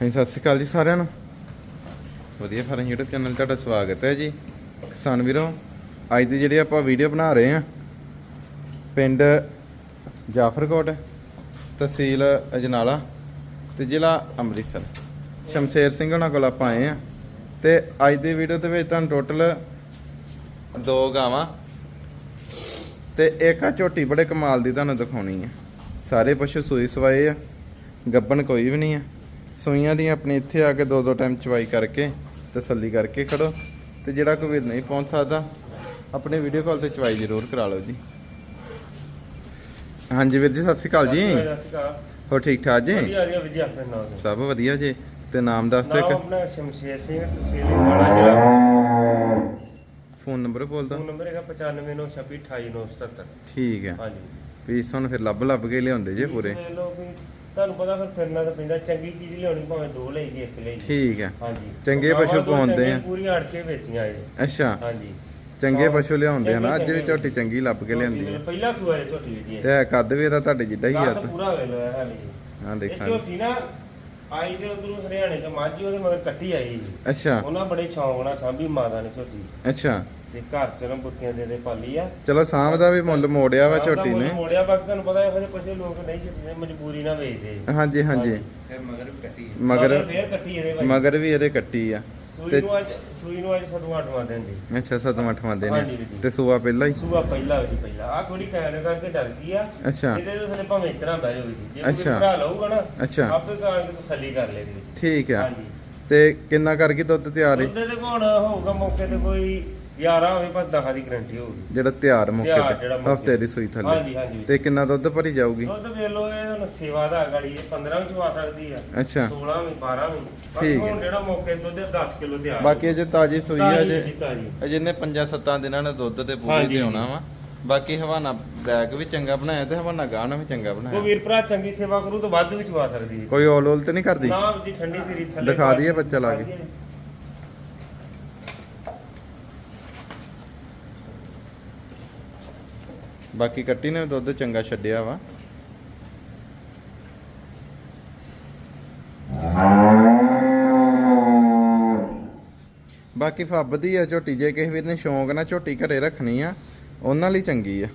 ਹਾਂਜੀ, ਸਤਿ ਸ਼੍ਰੀ ਅਕਾਲ ਜੀ ਸਾਰਿਆਂ ਨੂੰ। ਵਧੀਆ ਫਾਰਮ YouTube ਚੈਨਲ ਤੁਹਾਡਾ ਸਵਾਗਤ ਹੈ ਜੀ। ਕਿਸਾਨ ਵੀਰੋ, ਅੱਜ ਦੀ ਜਿਹੜੀ ਆਪਾਂ ਵੀਡੀਓ ਬਣਾ ਰਹੇ ਹਾਂ, ਪਿੰਡ ਜਾਫਰਕੋਟ, ਤਹਿਸੀਲ ਅਜਨਾਲਾ ਤੇ ਜ਼ਿਲ੍ਹਾ ਅੰਮ੍ਰਿਤਸਰ। ਸ਼ਮਸ਼ੇਰ ਸਿੰਘ ਉਹਨਾਂ ਕੋਲ ਆਪਾਂ ਆਏ ਆ ਤੇ ਅੱਜ ਦੀ ਵੀਡੀਓ ਦੇ ਵਿੱਚ ਤੁਹਾਨੂੰ ਟੋਟਲ ਦੋ ਗਾਵਾਂ ਤੇ ਇੱਕ ਆ ਝੋਟੀ ਬੜੇ ਕਮਾਲ ਦੀ ਤੁਹਾਨੂੰ ਦਿਖਾਉਣੀ ਹੈ। ਸਾਰੇ ਪਸ਼ੂ ਸੂਈ ਸਵਾਏ ਆ, ਗੱਬਣ ਕੋਈ ਵੀ ਨਹੀਂ ਆ। ਸੂਈਆਂ ਦੀਆਂ ਆਪਣੇ ਇੱਥੇ ਆ ਕੇ ਦੋ ਦੋ ਟਾਈਮ ਚਵਾਈ ਕਰਕੇ ਤਸੱਲੀ ਕਰਕੇ ਖੜੋ ਤੇ ਜਿਹੜਾ ਕੋਈ ਵੀਰ ਨਹੀਂ ਪਹੁੰਚ ਸਕਦਾ ਆਪਣੇ ਵੀਡੀਓ ਕਾਲ ਤੇ ਚਵਾਈ ਜ਼ਰੂਰ ਕਰਾ ਲਓ ਜੀ। ਹਾਂਜੀ ਵੀਰ ਜੀ ਸਤਿ ਸ਼੍ਰੀ ਅਕਾਲ ਜੀ। ਹੋਰ ਠੀਕ ਠਾਕ ਜੀ? ਵਧੀਆ ਵਧੀਆ ਵਧੀਆ ਆਪਣੇ ਨਾਮ ਸਭ ਵਧੀਆ ਜੀ। ਤੇ ਨਾਮ ਦੱਸ ਦਿਓ ਨਾਮ ਇੱਕ ਆਪਣਾ ਸ਼ਮਸ਼ੇਰ ਸਿੰਘ ਤਹਿਸੀਲ ਵਾਲਾ ਜ਼ਿਲ੍ਹਾ। ਫੋਨ ਨੰਬਰ ਬੋਲਦਾ। ਫੋਨ ਨੰਬਰ ਹੈਗਾ 9596282977 ਠੀਕ ਹੈ। ਹਾਂਜੀ। ਵੀ ਸਾਨੂੰ ਫਿਰ ਲੱਭ ਲੱਭ ਕੇ ਲਿਆਉਂਦੇ ਜੇ ਪੂਰੇ। ਵੀ ਤੁਹਾਨੂੰ ਪਤਾ ਫਿਰ ਫਿਰਨਾ ਤਾਂ ਪੈਂਦਾ ਚੰਗੀ ਚੀਜ਼ ਲਿਆਉਣੀ ਭਾਵੇਂ ਦੋ ਲਈ ਜੀ ਇੱਕ ਲਈ ਜੀ ਠੀਕ ਹੈ। ਹਾਂਜੀ। ਚੰਗੇ ਪਸ਼ੂ ਦੋ ਪਾਉਂਦੇ ਆ। ਪੂਰੀਆਂ ਅੜ ਕੇ ਵੇਚੀਆਂ ਇਹ। ਅੱਛਾ। ਹਾਂਜੀ। ਚੰਗੇ ਹਾਂ, ਪਸ਼ੂ ਲਿਆਉਂਦੇ ਆ ਨਾ ਅੱਜ ਵੀ ਝੋਟੀ ਚੰਗੀ ਲੱਭ ਕੇ ਲਿਆਂਦੀ ਆ। ਪਹਿਲਾ ਸੂਆ ਹੈ ਝੋਟੀ ਜੀ ਤੇ ਕੱਦ ਵੀ ਇਹਦਾ ਤੁਹਾਡੇ ਜਿੱਡਾ ਹੀ ਆ। ਤਾਂ ਪੂਰਾ ਵੇ ਲੋ ਹਾਲੀ। ਹਾਂ ਦੇਖ ਇਹ ਸਕਦੇ। ਝੋਟੀ ਨਾ ਆਈ ਤੇ ਉਧਰੋਂ ਹਰਿਆਣੇ ਤੋਂ ਮਾਝੀ ਉਹਦੇ ਮਗਰ ਕੱਟੀ ਆਈ ਜੀ ਅੱਛਾ। ਉਹਨਾਂ ਬੜੇ ਸ਼ੌਂਕ ਨਾਲ ਸਾਂਭੀ ਮਾਤਾ ਨੇ ਝੋਟੀ। ਅੱਛਾ। ਤੇ ਘਰ ਚ ਨਾ ਬੁੱਕੀਆਂ ਦੇ ਦੇ ਪਾਲੀ ਆ। ਚਲੋ ਸਾਂਭ ਦਾ ਵੀ ਮੁੱਲ ਮੋੜਿਆ ਵਾ ਤਾਂ ਝੋਟੀ ਨੇ। ਮੋੜਿਆ ਬਾਕੀ ਤੁਹਾਨੂੰ ਪਤਾ ਹੈ ਫਿਰ ਕੁਝ ਲੋਕ ਨਹੀਂ ਜਿੱਤੇ ਮਜਬੂਰੀ ਨਾਲ ਵੇਚਦੇ। ਹਾਂਜੀ ਹਾਂਜੀ। ਫਿਰ ਮਗਰ ਵੀ ਕੱਟੀ ਮਗਰ ਫੇਰ ਕੱਟੀ ਇਹਦੇ ਭਾਈ। ਮਗਰ ਵੀ ਇਹਦੇ ਕੱਟੀ ਆ। ਸੂਈ ਤੇ- ਨੂੰ ਅੱਜ ਸੂਈ ਨੂੰ ਅੱਜ ਸਦੋਂ ਅੱਠਵਾਂ ਦਿਨ ਦੀ। ਅੱਛਾ ਸੱਤਵਾਂ ਅੱਠਵਾਂ ਦਿਨ ਜੀ। ਤੇ ਸੂਆ ਪਹਿਲਾਂ ਹੀ? ਸੂਆ ਪਹਿਲਾ ਹੋਈ ਪਹਿਲਾ। ਆ ਥੋੜੀ ਕਹਿਣ ਕਰਕੇ ਡਰ ਗਈ ਆ। ਅੱਛਾ। ਇਹਦੇ ਤੋਂ ਥੱਲੇ ਭਾਵੇਂ ਇਤਨਾ ਬਹਿ ਜਾਓ ਜੀ ਜੇ ਕੋਈ ਅੱਛਾ। ਭਰਾ ਲਊਗਾ ਨਾ ਅੱਛਾ। ਆਪੇ ਕਾਂ ਕੇ ਤਸੱਲੀ ਕਰ ਲੇਗੀ ਠੀਕ ਆ। ਹਾਂਜੀ। ਤੇ ਕਿੰਨਾ ਕਰ ਗਈ ਦੁੱਧ ਤਿਆਰ ਹੈ ਉਹਦੇ ਤੇ ਕੋਣ ਹੋਊਗਾ ਮੌਕੇ ਤੇ ਕੋਈ 11 ਹੋਵੇ ਪਰ 10 ਦੀ ਗਰੰਟੀ ਹੋਊਗੀ। ਜਿਹੜਾ ਤਿਆਰ ਮੌਕੇ ਤੇ ਜਿਹੜਾ ਮੌਕੇ ਹਫ਼ਤੇ ਦੀ ਸੂਈ ਥੱਲੇ। ਹਾਂਜੀ ਹਾਂਜੀ। ਤੇ ਕਿੰਨਾ ਦੁੱਧ ਭਰੀ ਜਾਊਗੀ? ਦੁੱਧ ਵੇਖ ਲਓ ਇਹ ਹੁਣ ਸੇਵਾ ਦਾ ਗਾੜੀ ਇਹ 15 ਵੀ ਚਵਾ ਸਕਦੀ ਆ। ਅੱਛਾ। 16 ਵੀ 12 ਵੀ। ਠੀਕ ਠੀਕ ਹੈ। ਹੁਣ ਜਿਹੜਾ ਮੌਕੇ ਤੇ ਦੁੱਧ 10 ਕਿਲੋ ਤਿਆਰ ਬਾਕੀ ਅਜੇ ਤਾਜੀ ਸੂਈ ਆ ਤਾਜ਼ੀ ਜੇ ਜੀ, ਤਾਜ਼ੀ। ਅਜੇ ਨੇ 5-7 ਦਿਨਾਂ ਨੇ ਦੁੱਧ ਤੇ ਪੂਰੀ ਹਾਂਜੀ। ਤੇ ਆਉਣਾ ਵਾ। ਬਾਕੀ ਹਵਾਨਾ ਬੈਗ ਵੀ ਚੰਗਾ ਬਣਾਇਆ ਤੇ ਹਵਾਨਾ ਗਾਣਾ ਵੀ ਚੰਗਾ ਕੋਈ ਬਣਾਇਆ ਵੀਰ ਭਰਾ ਚੰਗੀ ਸੇਵਾ ਕਰੂ ਤਾਂ ਵੱਧ ਵੀ ਚਵਾ ਸਕਦੀ ਹੈ। ਕੋਈ ਔਲ ਔਲ ਤੇ ਨਹੀਂ ਕਰਦੀ? ਨਾ ਜੀ ਠੰਡੀ ਸਿਰੀ ਥੱਲੇ ਦਿਖਾ ਦਈਏ ਬੱਚਾ ਲਾ ਕੇ। ਬਾਕੀ ਕੱਟੀ ਨੇ, ਦੁੱਧ ਚੰਗਾ ਛੱਡਿਆ ਵਾ। ਬਾਕੀ ਫੱਬਦੀ ਆ ਝੋਟੀ, ਜੇ ਕਿਸੇ ਵੀਰ ਨੇ ਸ਼ੌਂਕ ਨਾਲ ਝੋਟੀ ਘਰੇ ਰੱਖਣੀ ਆ, ਉਹਨਾਂ ਲਈ ਚੰਗੀ ਆ।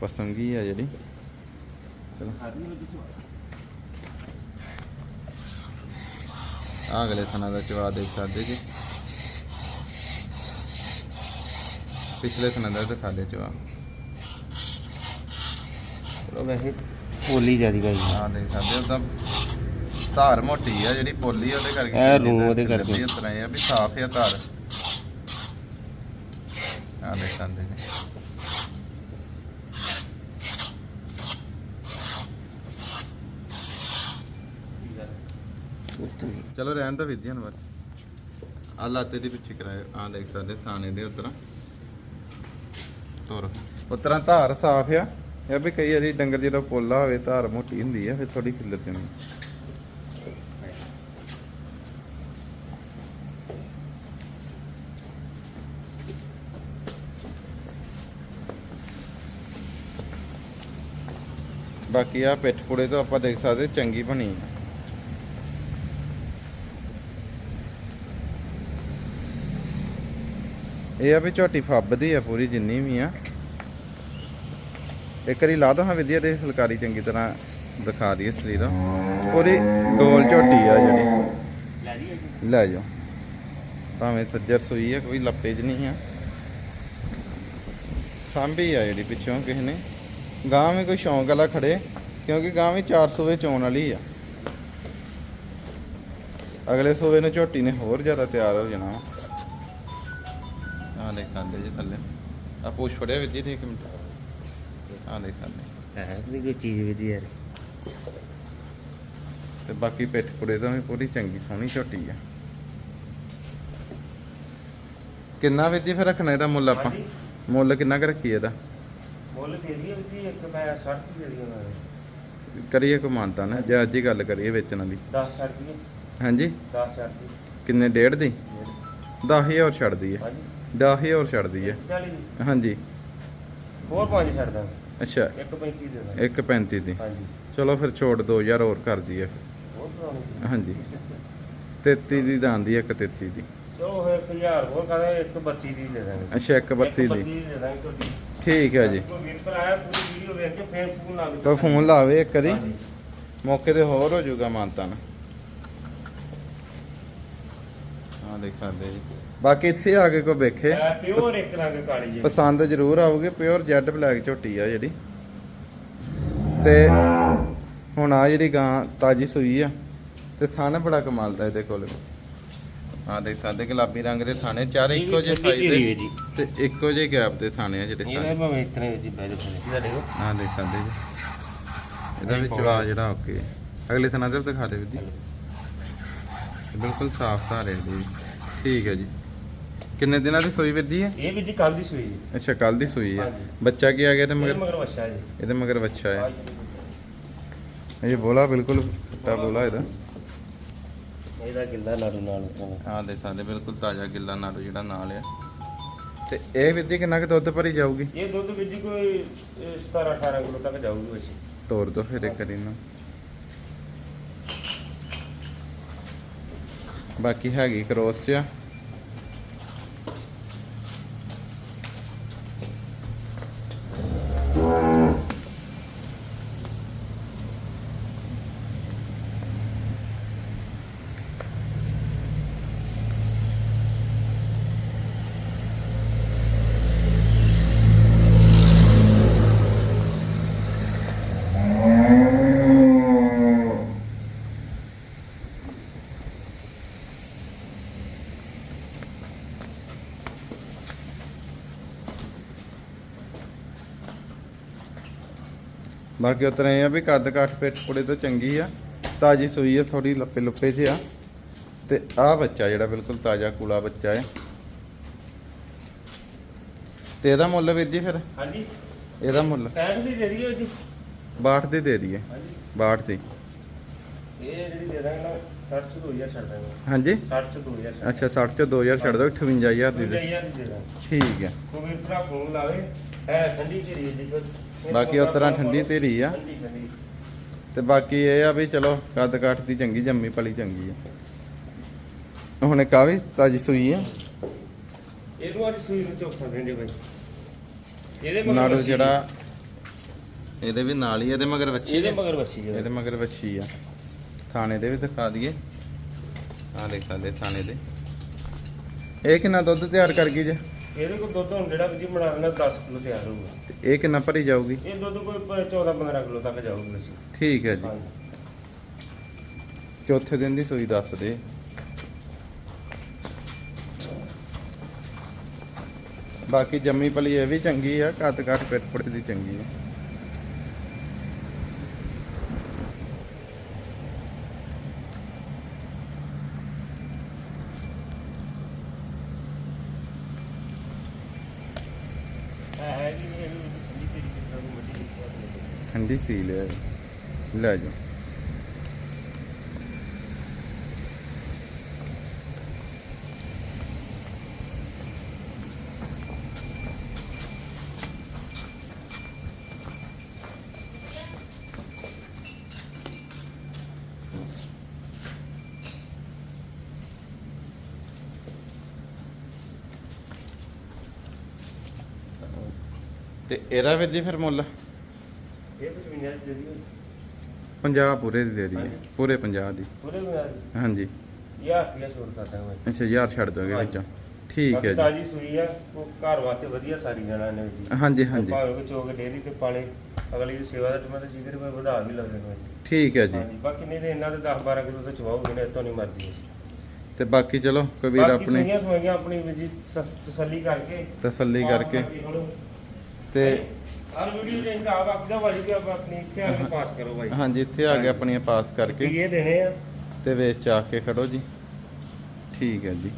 ਪਸੰਗੀ ਆ ਜਿਹੜੀ? ਚਲੋ। ਅਗਲੇ ਥਣਾ ਦਾ ਚਵਾ ਦੇਖ ਸਕਦੇ ਜੀ। ਪਿਛਲੇ ਥਣਾ ਦਾ ਦਿਖਾ ਦੇ ਚਵਾ। ਚਲੋ ਵੈਸੇ ਪੋਲੀ ਜਿਆਦੀ ਭਾਈ ਆਹ ਦੇਖ ਸਕਦੇ ਉਹਦਾ ਧਾਰ ਮੋਟੀ ਆ ਜਿਹੜੀ ਪੋਲੀ ਆ ਉਹਦੇ ਕਰਕੇ ਇਹ ਰੂੰ ਉਹਦੇ ਕਰਕੇ। ਇਸ ਤਰ੍ਹਾਂ ਆ ਵੀ ਸਾਫ਼ ਆ ਧਾਰ। ਆਹ ਦੇਖ ਸਕਦੇ ਜੀ ਚਲੋ ਰਹਿਣ ਤਾਂ ਵਿਦਿਆ ਨੂੰ ਬਸ। ਆ ਲਾਤੇ ਦੀ ਪਿੱਛੇ ਕਰਾਏ ਆ ਦੇਖ ਸਕਦੇ ਥਾਣੇ ਦੇ ਉਤਰਾਂ। ਤੁਰ। ਉਤਰਾਂ ਧਾਰ ਸਾਫ਼ ਆ। ਇਹ ਵੀ ਕਈ ਵਾਰੀ ਡੰਗਰ ਜਿਹੜਾ ਪੋਲਾ ਹੋਵੇ, ਧਾਰ ਮੋਟੀ ਹੁੰਦੀ ਆ, ਫਿਰ ਥੋੜੀ ਖਿੱਲਰ ਜਾਂਦੀ ਬਾਕੀ ਆ ਪਿੱਠ ਪੁੜੇ ਤੋਂ ਆਪਾਂ ਦੇਖ ਸਕਦੇ, ਚੰਗੀ ਬਣੀ ਆ। ਇਹ ਆ ਵੀ ਝੋਟੀ ਫੱਬਦੀ ਆ ਪੂਰੀ ਜਿੰਨੀ ਵੀ ਆ। ਇੱਕ ਵਾਰੀ ਲਾ ਦੋ ਹਾਂ ਵਿਦਿਆ ਦੇ ਫੁਲਕਾਰੀ ਚੰਗੀ ਤਰ੍ਹਾਂ ਦਿਖਾ ਦਈਏ ਸਰੀਰ ਪੂਰੀ ਗੋਲ ਝੋਟੀ ਆ ਜਿਹੜੀ। ਲੈ ਜਾਓ। ਭਾਵੇਂ ਸੱਜਰ ਸੂਈ ਆ, ਕੋਈ ਲੱਪੇ 'ਚ ਨਹੀਂ ਆ। ਸਾਂਭੀ ਆ ਜਿਹੜੀ ਪਿੱਛੋਂ ਕਿਸੇ ਨੇ। ਗਾਂ ਵੀ ਕੋਈ ਸ਼ੌਂਕ ਵਾਲਾ ਖੜੇ, ਕਿਉਂਕਿ ਗਾਂ ਵੀ 400 ਵਿੱਚ ਆਉਣ ਵਾਲੀ ਆ। ਅਗਲੇ ਸੂਵੇ ਨੂੰ ਝੋਟੀ ਨੇ ਹੋਰ ਜ਼ਿਆਦਾ ਤਿਆਰ ਹੋ ਜਾਣਾ ਆ ਦੇਖ ਸਕਦੇ ਜੀ ਥੱਲੇ। ਆ ਪੁੱਛ ਫੜਿਆ ਵਿੱਦੀ ਤੇ ਇੱਕ ਮਿੰਟ। ਆ ਦੇਖ ਸਕਦੇ। ਹੈ ਵੀ ਕੋਈ ਚੀਜ਼ ਵਧੀਆ ਯਾਰ ਤੇ ਬਾਕੀ ਪਿੱਠ ਪੁੜੇ ਤੋਂ ਵੀ ਪੂਰੀ ਚੰਗੀ ਸੋਹਣੀ ਝੋਟੀ ਆ। ਕਿੰਨਾ ਵਿੱਦੀ ਫਿਰ ਰੱਖਣਾ ਇਹਦਾ ਮੁੱਲ ਆਪਾਂ? ਹਾਂਜੀ। ਮੁੱਲ ਕਿੰਨਾ ਕੁ ਰੱਖੀਏ ਇਹਦਾ? ਮੁੱਲ ਦੇ ਦੀ ਵੀ ਇੱਕ ਮੈਂ 60 ਦੀ ਦੇ ਦੀ ਉਹਨਾਂ ਨੇ। ਕਰੀਏ ਕੋ ਮਾਨਤਾ ਨਾ ਜੇ ਅੱਜ ਹੀ ਗੱਲ ਕਰੀਏ ਵੇਚਣ ਦੀ। 10 ਛੱਡ ਦੀ ਹਾਂਜੀ। 10 ਛੱਡ ਦੀ। ਕਿੰਨੇ ਡੇਢ ਦੀ? 10000 ਹੋਰ ਛੱਡਦੀ ਹੈ ਹਾਂਜੀ। 10000 ਹੋਰ ਛੱਡਦੀ ਹੈ। 40 ਦੀ। ਹਾਂਜੀ। ਹੋਰ ਪੰਜ ਛੱਡ ਦਾਂ ਅੱਛਾ 135 ਦੇ ਦਾਂਗੇ। 1.35 ਦੀ। ਹਾਂਜੀ। ਚਲੋ ਫਿਰ ਛੋੜ 2000 ਹੋਰ ਕਰ ਦਈਏ ਹਾਂਜੀ। 33 ਦੀ ਆਂਦੀ ਹੈ 133 ਦੀ। ਚਲੋ ਫਿਰ 1000 ਹੋਰ ਕਹਦਾ 132 ਦੀ ਦੇ ਦਾਂਗੇ। ਅੱਛਾ 132 ਦੀ। ਦੀ ਦੇ ਠੀਕ ਹੈ ਜੀ। ਦੇ ਤਾਂ ਫੋਨ ਲਾਵੇ ਇੱਕ ਵਾਰੀ। ਮੌਕੇ ਤੇ ਹੋਰ ਹੋ ਜਾਊਗਾ ਮਾਨਤਾਨ। ਹਾਂ ਦੇਖ ਸਕਦੇ ਜੀ। ਬਾਕੀ ਇੱਥੇ ਆ ਕੇ ਕੋ ਵੇਖੇ। ਪਿਓਰ ਇੱਕ ਰੰਗ ਕਾਲੀ ਜੀ ਪਸੰਦ ਜ਼ਰੂਰ ਆਊਗੀ ਪਿਓਰ ਜੈਡ ਬਲੈਕ ਝੋਟੀ ਆ ਜਿਹੜੀ। ਤੇ ਹੁਣ ਆ ਜਿਹੜੀ ਗਾਂ ਤਾਜੀ ਸੂਈ ਆ ਤੇ ਥਾਣੇ ਬੜਾ ਕਮਾਲ ਦਾ ਇਹਦੇ ਕੋਲ। ਆ ਦੇਖ ਸਕਦੇ ਗੁਲਾਬੀ ਰੰਗ ਦੇ ਥਾਣੇ ਚਾਰੇ ਇੱਕੋ ਜਿਹੇ ਸਾਈਜ਼ ਦੇ ਤੇ ਇੱਕੋ ਜਿਹੇ ਗੈਪ ਦੇ ਥਾਣੇ ਆ ਜਿਹੜੇ ਸਾਰੇ। ਭਾਵੇਂ ਇਤਨੇ ਜੀ ਕੇ ਤੁਹਾਡੇ ਕੋਲ ਆ ਦੇਖ। ਸਕਦੇ ਜੀ। ਇਹਦਾ ਵੀ ਚਵਾ ਜਿਹੜਾ ਓਕੇ। ਅਗਲੇ ਥਾਣਾ ਤੇ ਦਿਖਾ ਦੇ ਵੀਦੀ ਬਿਲਕੁਲ ਸਾਫ਼ ਧਾਰੇ ਦੀ ਠੀਕ ਹੈ ਜੀ। ਕਿੰਨੇ ਦਿਨਾਂ ਦੀ ਸੂਈ ਵੀਰ ਜੀ ਹੈ? ਇਹ ਵੀ ਜੀ ਕੱਲ ਦੀ ਸੂਈ ਜੀ। ਅੱਛਾ ਕੱਲ ਦੀ ਸੂਈ ਹੈ। ਹਾਂਜੀ। ਬੱਚਾ ਕੀ ਆ ਗਿਆ ਤੇ ਮਗਰ? ਮਗਰ ਮਗਰ ਵੱਛਾ ਜੀ। ਇਹਦੇ ਮਗਰ ਬੱਚਾ ਹੈ। ਇਹ ਬੋਲਾ ਬਿਲਕੁਲ ਖੱਟਾ ਬੋਲਾ ਇਹਦਾ। ਇਹਦਾ ਗਿੱਲਾ ਨਾੜੂ ਨਾਲ। ਆ ਦੇ ਸਕਦੇ ਬਿਲਕੁਲ ਤਾਜ਼ਾ ਗਿੱਲਾ ਨਾੜੂ ਜਿਹੜਾ ਨਾਲ ਆ। ਤੇ ਇਹ ਵੀਰ ਜੀ ਕਿੰਨਾ ਕੁ ਦੁੱਧ ਭਰੀ ਜਾਊਗੀ? ਇਹ ਦੁੱਧ ਵਿੱਚ ਜੀ ਕੋਈ ਇਹ 17 18 ਕਿਲੋ ਤੱਕ ਜਾਊਗੀ ਵੈਸੇ ਤੋੜ ਦੋ ਫਿਰ ਇੱਕ ਵਾਰੀ ਨਾ ਬਾਕੀ ਹੈਗੀ ਕ੍ਰੋਸ ਚ ਆ ਬਾਕੀ ਉਤਰਾ ਇਹ ਆ ਵੀ ਕੱਦ ਕਾਠ ਪੇਟ ਪੁੜੇ ਤੋਂ ਚੰਗੀ ਆ ਤਾਜੀ ਸੂਈ ਆ ਥੋੜੀ ਲੱਪੇ ਲੁੱਪੇ 'ਚ ਆ। ਤੇ ਆ ਬੱਚਾ ਜਿਹੜਾ ਬਿਲਕੁਲ ਤਾਜ਼ਾ ਕੂਲਾ ਬੱਚਾ ਹੈ ਤੇ ਇਹਦਾ ਮੁੱਲ ਵੀਰ ਜੀ ਫਿਰ? ਹਾਂਜੀ। ਇਹਦਾ ਮੁੱਲ? 65 ਦੀ ਦੇ ਦਿਓ ਜੀ। 62 ਦੀ ਦੇ ਦਈਏ। ਹਾਂਜੀ। 62 ਦੀ। ਇਹ ਜਿਹੜੀ ਦੇ ਦਾਂਗੇ ਨਾ 60 ਤੋਂ 2000 ਛੱਡ ਦਾਂਗੇ। ਹਾਂਜੀ। 60 ਤੋਂ 2000 ਛੱਡ ਅੱਛਾ 60 ਚੋਂ 2000 ਛੱਡ ਦੋ 58000 ਦੀ ਦੇ। 25000 ਦੀ ਦੇ ਦਾਂਗੇ। ਠੀਕ ਹੈ ਕੋਈ ਭਰਾ ਫੋਨ ਲਾਵੇ ਹੈ ਠੰਡੀ ਧੀਰੀ ਜੀ ਬਾਕੀ ਉਸ ਤਰ੍ਹਾਂ ਠੰਡੀ ਧੀਰੀ ਆ। ਤੇ ਬਾਕੀ ਇਹ ਆ ਵੀ ਚਲੋ ਕੱਦ ਕਾਠ ਦੀ ਚੰਗੀ ਜੰਮੀ ਪਲੀ ਚੰਗੀ ਆ। ਹੁਣ ਆ ਵੀ ਤਾਜੀ ਸੂਈ ਆ। ਇਹਨੂੰ ਅੱਜ ਸੂਈ ਨੂੰ ਚੌਥਾ ਕਹਿੰਦੇ ਬਾਈ। ਇਹਦੇ ਮਗਰ ਨਾੜੂ ਵੱਛੀ। ਜਿਹੜਾ ਇਹਦੇ ਵੀ ਨਾਲ ਹੀ ਆ, ਇਹਦੇ ਮਗਰ। ਵੱਛੀ ਇਹਦੇ ਆ। ਮਗਰ ਵੱਛੀ ਜੀ ਇਹਦੇ ਮਗਰ ਵੱਛੀ ਆ। ਥਾਣੇ ਦੇ ਵੀ ਦਿਖਾ ਦਈਏ। ਆ ਦੇਖ ਸਕਦੇ ਥਾਣੇ ਦੇ। ਇਹ ਕਿੰਨਾ ਦੁੱਧ ਤਿਆਰ ਕਰ ਗਈ ਜੇ? ਇਹਦੇ ਕੋਲ ਦੁੱਧ ਹੁਣ ਜਿਹੜਾ ਵੀ ਜੀ ਬਣਾ ਦੇਣਾ 10 ਕਿਲੋ ਤਿਆਰ ਹੋਊਗਾ। ਤੇ ਇਹ ਕਿੰਨਾ ਭਰੀ ਜਾਊਗੀ? ਇਹ ਦੁੱਧ ਕੋਈ 14 15 ਕਿਲੋ ਤੱਕ ਜਾਊਗਾ ਠੀਕ ਹੈ ਜੀ। ਹਾਂਜੀ। ਚੌਥੇ ਦਿਨ ਦੀ ਸੂਈ ਦੱਸ ਦੇ। ਬਾਕੀ ਜੰਮੀ ਪਲੀ ਇਹ ਵੀ ਚੰਗੀ ਆ ਕੱਦ ਕੱਟ ਪਿੱਟ ਪੁੱਟ ਦੀ ਚੰਗੀ ਆ। ਹੈ ਜੀ ਠੰਡੀ ਤੇਰੀ ਕਿਸਮ ਸੀ ਲੈ ਲੈ ਤੇ ਇਹਦਾ ਵੀ ਜੀ ਫਿਰ ਮੁੱਲ? ਇਹ ਕੁਝ ਵੀ ਨਹੀਂ ਦੇ ਦਿਓ 50 ਪੂਰੇ ਦੀ ਦੇ ਦਈਏ ਹਾਂਜੀ। ਪੂਰੇ 50 ਦੀ। ਪੂਰੇ ਯਾਰ ਹਾਂਜੀ। ਯਾਰ ਰੁਪਿਆ ਛੋੜ ਕਰਦਾ ਮੈਂ ਅੱਛਾ ਯਾਰ ਛੱਡ ਦੋਗੇ ਵਿੱਚੋਂ। ਠੀਕ ਹੈ ਬਾਕੀ ਜੀ। ਤਾਜੀ ਸੂਈ ਆ ਉਹ ਘਰ ਵਾਸਤੇ ਵਧੀਆ ਸਾਰੀ ਜਾਣਾ ਨੇ ਜੀ ਹਾਂਜੀ ਹਾਂਜੀ। ਭਾਵੇਂ ਕੋਈ ਚੋਕ ਡੇਰੀ ਤੇ ਪਾਲੇ ਅਗਲੀ ਦੀ ਸੇਵਾ ਦਾ ਟਮਾ ਤੇ ਜਿਹਦੇ ਰੁਪਏ ਵਧਾ ਵੀ ਲੱਗਦੇ ਨੇ ਠੀਕ ਹੈ ਜੀ। ਹਾਂਜੀ ਬਾਕੀ ਨਹੀਂ ਤੇ ਇਹਨਾਂ ਦੇ 10 12 ਕਿਲੋ ਤਾਂ ਚਵਾਉਗੇ ਨੇ ਇਤੋਂ ਨਹੀਂ ਮਰਦੀ ਤੇ ਬਾਕੀ ਚਲੋ ਕਬੀਰ ਬਾਕੀ ਆਪਣੀ ਸੂਈਆਂ ਸੂਈਆਂ ਆਪਣੀ ਵੀ ਜੀ ਤਸ- ਤਸੱਲੀ ਕਰਕੇ। ਤਸੱਲੀ ਕਰਕੇ। ਤੇ ਹਰ ਵੀਡੀਓ ਦੇ ਇੰਦਾ ਬਾਕੀ ਦਾ ਵਾਲੀ ਵੀ ਆਪਾਂ ਆਪਣੀ ਇੱਥੇ ਆ ਕੇ ਪਾਸ ਕਰੋ ਬਾਈ ਹਾਂਜੀ ਇੱਥੇ ਆ ਕੇ ਆਪਣੀਆਂ ਪਾਸ ਕਰਕੇ ਇਹ ਦੇਣੇ ਆ? ਤੇ ਵੇਚ ਚਾ ਕੇ ਖੜੋ ਜੀ। ਠੀਕ ਹੈ ਜੀ।